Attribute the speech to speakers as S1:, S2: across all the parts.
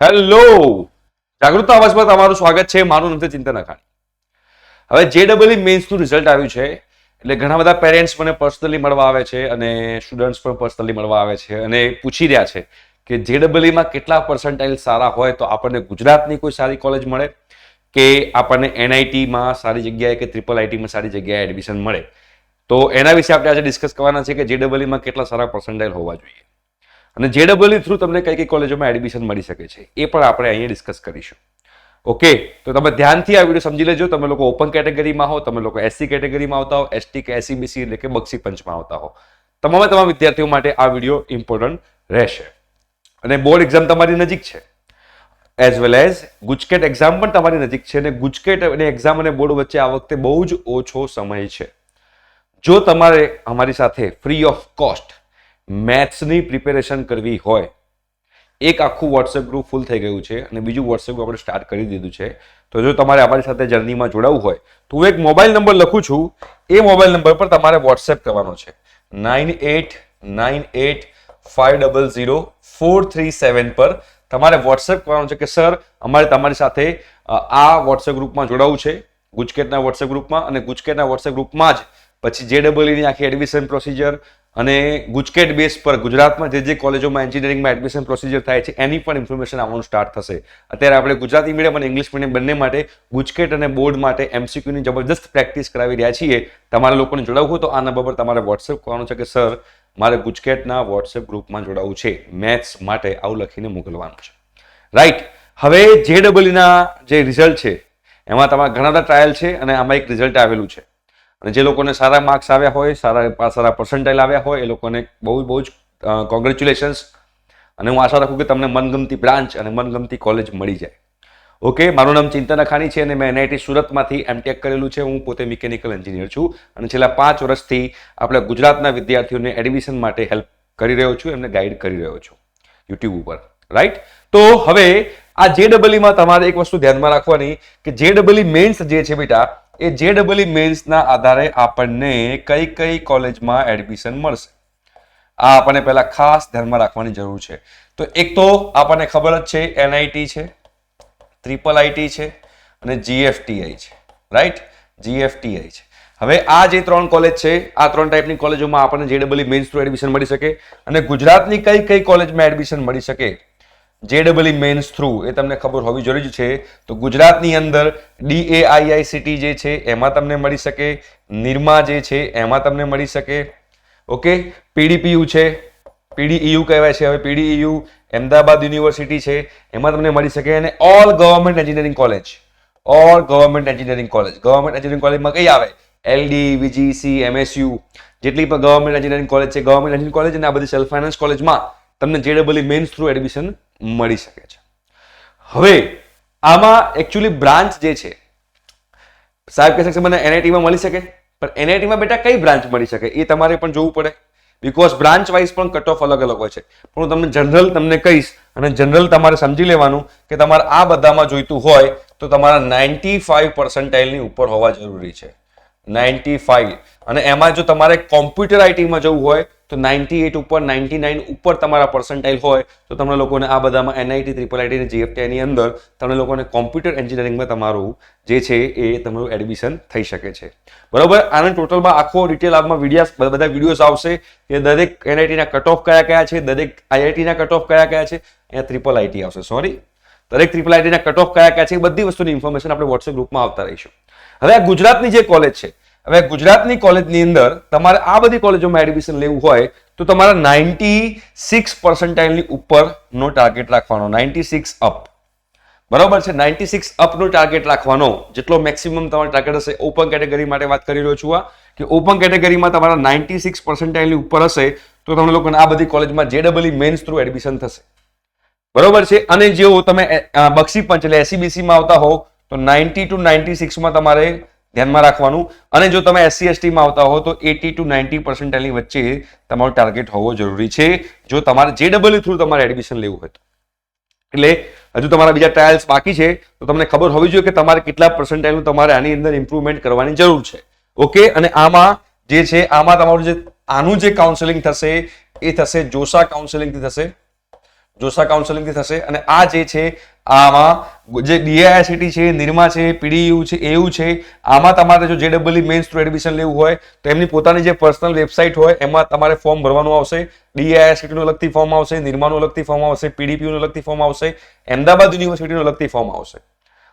S1: Hello. જાગૃત અવાજમાં તમારું સ્વાગત છે. મારું નથી ચિંતન અખાણી હવે જે ડબલ મેન્સનું રિઝલ્ટ આવ્યું છે. એટલે ઘણા બધા પેરેન્ટ્સ મને પર્સનલી મળવા આવે છે અને સ્ટુડન્ટ્સ પણ પર્સનલી મળવા આવે છે અને પૂછી રહ્યા છે કે જે ડબલઈમાં કેટલા પર્સન્ટાઇલ સારા હોય તો આપણને ગુજરાતની કોઈ સારી કોલેજ મળે કે આપણને એનઆઈટીમાં સારી જગ્યાએ કે ટ્રિપલ આઈટીમાં સારી જગ્યાએ એડમિશન મળે. તો એના વિશે આપણે આજે ડિસ્કસ કરવાના છે કે જે ડબલઈમાં કેટલા સારા પર્સન્ટાઇલ હોવા જોઈએ. અને જેડબલઈ થ્રુ તમને કઈ કઈ કોલેજોમાં એડમિશન મળી શકે છે, એ પણ આપણે અહીંયા ડિસ્કસ કરીશું. ઓકે તો તમે ધ્યાનથી આ વીડિયો સમજી લેજો. તમે લોકો ઓપન કેટેગરીમાં હો, તમે લોકો એસસી કેટેગરીમાં આવતા હો એસટી કે એસીબીસી એટલે કે બક્ષી પંચમાં આવતા હો. તમામે તમામ વિદ્યાર્થીઓ માટે આ વીડિયો ઇમ્પોર્ટન્ટ રહેશે. અને બોર્ડ એક્ઝામ તમારી નજીક છે. As well as GUJCET exam પણ તમારી નજીક છે અને ગુજકેટ અને એક્ઝામ અને બોર્ડ વચ્ચે આ વખતે બહુ જ ઓછો સમય છે. જો તમારે અમારી સાથે ફ્રી ઓફ કોસ્ટ મેથ્સની પ્રિપેરેશન કરવી હોય. એક આખું વોટ્સએપ ગ્રુપ ફૂલ થઈ ગયું છે અને બીજું વોટ્સએપ ગ્રુપ આપણે સ્ટાર્ટ કરી દીધું છે. તો જો તમારે અમારી સાથે જર્નીમાં જોડાવવું હોય, તો હું એક મોબાઈલ નંબર લખું છું. એ મોબાઈલ નંબર પર તમારે વોટ્સએપ કરવાનો છે. Nine eight nine eight five double zero, four three seven પર તમારે વોટ્સએપ કરવાનું છે કે, સર, અમારે તમારી સાથે આ વોટ્સએપ ગ્રુપમાં જોડાવવું છે. ગુજકેટના વોટ્સએપ ગ્રુપમાં અને ગુજકેટના વોટ્સએપ ગ્રુપમાં જ. પછી જે ડબલની આખી એડમિશન પ્રોસિજર અને ગુજકેટ બેઝ પર ગુજરાતમાં જે જે કોલેજોમાં એન્જિનિયરિંગમાં એડમિશન પ્રોસિજર થાય છે, એની પણ ઇન્ફોર્મેશન આવવાનું સ્ટાર્ટ થશે. અત્યારે આપણે ગુજરાતી મીડિયમ અને ઇંગ્લિશ મીડિયમ બંને માટે ગુજકેટ અને બોર્ડ માટે એમસીક્યુની જબરદસ્ત પ્રેક્ટિસ કરાવી રહ્યા છીએ. તમારા લોકોને જોડાવવું હોય તો આ નંબર પર તમારે વોટ્સએપ કરવાનું છે કે, સર, મારે ગુજકેટના વોટ્સએપ ગ્રુપમાં જોડાવવું છે. મેથ્સ માટે આવું લખીને મોકલવાનું છે. રાઈટ હવે જે ડબલના જે રિઝલ્ટ છે, એમાં તમારા ઘણા બધા ટ્રાયલ છે અને આમાં એક રિઝલ્ટ આવેલું છે. અને જે લોકોને સારા માર્ક્સ આવ્યા હોય, સારા સારા પર્સન્ટાઇલ આવ્યા હોય, એ લોકોને બહુ બહુ જ કોંગ્રેચ્યુલેશન્સ અને હું આશા રાખું કે તમને મનગમતી બ્રાન્ચ અને મનગમતી કોલેજ મળી જાય. ઓકે મારું નામ ચિંતન અખાણી છે અને મેં એનઆઈટી સુરતમાંથી એમટેક કરેલું છે. હું પોતે મિકેનિકલ એન્જિનિયર છું અને છેલ્લા પાંચ વર્ષથી આપણે ગુજરાતના વિદ્યાર્થીઓને એડમિશન માટે હેલ્પ કરી રહ્યો છું, એમને ગાઈડ કરી રહ્યો છું યુટ્યુબ ઉપર રાઈટ તો હવે આ જે ડબલઈમાં તમારે એક વસ્તુ ધ્યાનમાં રાખવાની કે જે ડબલઈ મેન્સ જે છે બેટા એ જે ડબલઈ મેન્સના આધારે આપણને કઈ કઈ કોલેજમાં એડમિશન મળશે. આ આપણને પહેલાં ખાસ ધ્યાનમાં રાખવાની જરૂર છે. તો એક તો આપણને ખબર જ છે, એનઆઈટી છે ટ્રિપલ આઈટી છે અને જીએફટીઆઈ છે. રાઈટ? જીએફટીઆઈ છે. હવે આ જે ત્રણ કોલેજ છે, આ ત્રણ ટાઈપની કોલેજોમાં આપણને જે ડબલઈ મેન્સ થ્રુ એડમિશન મળી શકે અને ગુજરાતની કઈ કઈ કોલેજમાં એડમિશન મળી શકે જે ડબલઈ મેન્સ થ્રુ એ તમને ખબર હોવી જરૂરી છે. તો ગુજરાતની અંદર ડીએઆઈઆઈસીટી જે છે એમાં તમને મળી શકે, નિરમા જે છે એમાં તમને મળી શકે. ઓકે? પીડીપીયુ છે, પીડીઈયુ કહેવાય છે. હવે પીડીઈયુ અમદાવાદ યુનિવર્સિટી છે, એમાં તમને મળી શકે. અને all government engineering college, all government engineering college. Government engineering કોલેજમાં કઈ આવે? એલડી, વીજીસી, એમએસયુ, જેટલી પણ ગવર્મેન્ટ એન્જિનિયરિંગ કોલેજ છે. ગવર્મેન્ટ એન્જિનિયરિંગ કોલેજ અને આ બધી સેલ્ફ ફાઇનાન્સ કોલેજમાં તમને જેડબલી મેન્સ થ્રુ એડમિશન મળી શકે છે. હવે, આમાં એકચ્યુઅલી બ્રાન્ચ જે છે, સાહેબ કહે કે મને એનઆઈટીમાં મળી શકે, પણ એનઆઈટીમાં બેટા કઈ બ્રાન્ચ મળી શકે? એ તમારે પણ જોવું પડે. બીકોઝ બ્રાન્ચ વાઇઝ પણ કટ ઓફ અલગ અલગ હોય છે. પણ હું તમને જનરલ તમને કહીશ અને જનરલ તમારે સમજી લેવાનું કે તમારે આ બધામાં જોઈતું હોય તો તમારા નાઇન્ટી ફાઈવ પર્સન્ટાઇલની ઉપર હોવા જરૂરી છે. નાઇન્ટી ફાઈવ અને એમાં જો તમારે કોમ્પ્યુટર આઈટીમાં જવું હોય, તો નાઇન્ટી એટ ઉપર નાઇન્ટી નાઇન ઉપર તમારા પર્સન્ટાઇલ હોય, તો તમને લોકોને આ બધામાં એનઆઈટી ટ્રિપલ આઈટી અને જીએફટીઆઈની અંદર તમને લોકોને કોમ્પ્યુટર એન્જિનિયરિંગમાં તમારું જે છે એ તમારું એડમિશન થઈ શકે છે. બરોબર? આના ટોટલમાં આખો ડિટેલ આપમાં વિડીયા બધા વિડીયોઝ આવશે કે દરેક એનઆઈટીના કટ ઓફ કયા કયા છે, દરેક આઈઆઈટીના કટ ઓફ કયા કયા છે, અહીંયા ટ્રિપલ આઈટી આવશે. સોરી દરેક ટ્રિપલ આઈટીના કટ ઓફ કયા કયા છે, એ બધી વસ્તુની ઇન્ફોર્મેશન આપણે વોટ્સએપ ગ્રુપમાં આવતા રહીશું. હવે આ ગુજરાતની જે કોલેજ છે હવે ગુજરાતની કોલેજની અંદર તમારે આ બધી કોલેજોમાં એડમિશન લેવું હોય તો તમારે નાઇન્ટી સિક્સ પર્સન્ટાઇલની ઉપરનો ટાર્ગેટ રાખવાનો નાઇન્ટી સિક્સ અપ બરાબર છે? નાઇન્ટી સિક્સ અપનો ટાર્ગેટ રાખવાનો. જેટલો મેક્સિમમ તમારો ટાર્ગેટ હશે ઓપન કેટેગરી માટે વાત કરી રહ્યો છું આ, કે ઓપન કેટેગરીમાં તમારા નાઇન્ટી સિક્સ પર્સન્ટાઇલની ઉપર હશે, તો તમને લોકોને આ બધી કોલેજમાં જે ડબલ મેન્સ થ્રુ એડમિશન થશે. બરોબર છે? અને જો તમે બક્ષી પંચ એટલે એસસીબીસીમાં આવતા હો તો નાઇન્ટી ટુ નાઇન્ટી સિક્સમાં તમારે ધ્યાનમાં રાખવાનું. અને જો તમે એસસી એસટીમાં આવતા હો, તો એટી ટુ નાઇન્ટી પર્સન્ટાઇલની વચ્ચે તમારો ટાર્ગેટ હોવો જરૂરી છે. જો તમારે જે ડબલ થ્રુ તમારે એડમિશન લેવું હોય તો. એટલે હજુ તમારા બીજા ટ્રાયલ્સ બાકી છે, તો તમને ખબર હોવી જોઈએ કે તમારે કેટલા પર્સન્ટાઇલનું તમારે આની અંદર ઇમ્પ્રુવમેન્ટ કરવાની જરૂર છે. ઓકે? અને આમાં જે છે, આમાં તમારું જે, આનું જે કાઉન્સેલિંગ થશે, એ થશે, જોશા કાઉન્સેલિંગથી થશે જોશા કાઉન્સેલિંગથી થશે. અને આ જે છે, આમાં જે ડીઆઈઆઈસીટી છે, નિરમા છે પીડીયુ છે એવું છે, આમાં તમારે જો જેડબલઈ મેન્સ થ્રુ એડમિશન લેવું હોય, તો એમની પોતાની જે પર્સનલ વેબસાઇટ હોય, એમાં તમારે ફોર્મ ભરવાનું આવશે. ડીઆઈઆઈસીટીનું અલગથી ફોર્મ આવશે, નિરમાનું અલગથી ફોર્મ આવશે પીડીપીયુનું અલગથી ફોર્મ આવશે, અમદાવાદ યુનિવર્સિટીનું અલગથી ફોર્મ આવશે.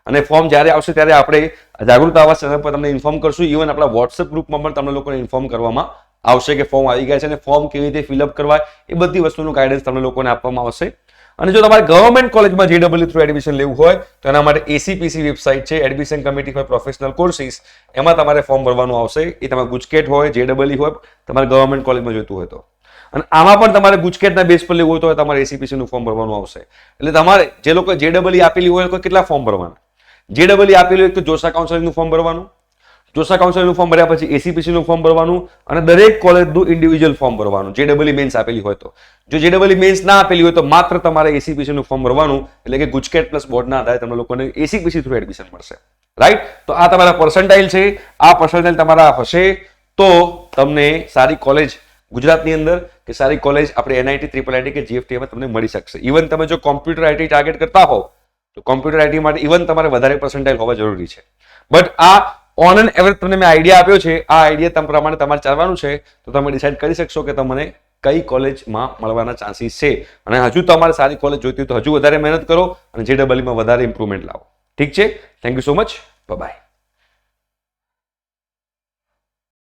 S1: અને ફોર્મ જ્યારે આવશે ત્યારે આપણે જાગૃત આવાસ ચેનલ પર તમને ઇન્ફોર્મ કરશું. ઇવન આપણા વોટ્સએપ ગ્રુપમાં પણ તમને લોકોને ઇન્ફોર્મ કરવામાં આવશે કે ફોર્મ આવી ગયા છે અને ફોર્મ કેવી રીતે ફિલઅપ કરવા એ બધી વસ્તુનું ગાઈડન્સ તમને લોકોને આપવામાં આવશે. અને જો તમારે ગવર્મેન્ટ કોલેજમાં જેડબલ્યુ થ્રુ એડમિશન લેવું હોય, તો એના માટે એસીપીસી વેબસાઇટ છે admission committee for professional courses એમાં તમારે ફોર્મ ભરવાનું આવશે. એ તમારે ગુજકેટ હોય જેડબલ્યુ હોય, તમારે ગવર્મેન્ટ કોલેજમાં જોઈતું હોય તો. અને આમાં પણ તમારે ગુજકેટના બેઝ પર લેવું હોય તો તમારે એસીપીસીનું ફોર્મ ભરવાનું આવશે. એટલે તમારે જે લોકો જેડબલ્યુ આપેલી હોય કેટલા ફોર્મ ભરવાના? જેડબલ્યુ આપેલું હોય તો જોશા કાઉન્સેલિંગનું ફોર્મ ભરવાનું. જોશા કાઉન્સિલનું ફોર્મ ભર્યા પછી એસીપીસીનું ફોર્મ ભરવાનું અને દરેક કોલેજનું ઇન્ડિવિજ્યુઅલ ફોર્મ ભરવાનું, જે ડબલ મેન્સ આપેલી હોય તો. જો જેડબલ્યુ મેન્સ ના આપેલી હોય તો માત્ર તમારે એસીપીસીનું ફોર્મ ભરવાનું, એટલે કે ગુજકેટ પ્લસ બોર્ડના આધારે તમને લોકોને એસીપીસી થ્રુ એડમિશન મળશે. રાઈટ તો આ તમારા પર્સન્ટાઇલ છે, આ પર્સન્ટાઇલ તમારા હશે. તો તમને સારી કોલેજ ગુજરાતની અંદર, કે સારી કોલેજ આપણે એનઆઈટી ટ્રિપલ આઈટી કે જીએફટીમાં તમને મળી શકશે. ઇવન તમે જો કોમ્પ્યુટર આઈટી ટાર્ગેટ કરતા હોવ, તો કોમ્પ્યુટર આઈટી માટે ઇવન તમારે વધારે પર્સન્ટાઇલ હોવા જરૂરી છે. બટ આ ઓન એન્ડ એવરેજ તમને મેં આઈડિયા આપ્યો છે, આ આઈડિયા તમ પ્રમાણે તમારે ચાલવાનું છે, તો તમે ડિસાઇડ કરી શકશો કે તમને કઈ કોલેજમાં મળવાના ચાન્સીસ છે. અને હજુ તમારે સારી કોલેજ જોઈતી હોય તો હજુ વધારે મહેનત કરો અને જે ડબલમાં વધારે ઇમ્પ્રુવમેન્ટ લાવો. ઠીક છે? Thank you so much bye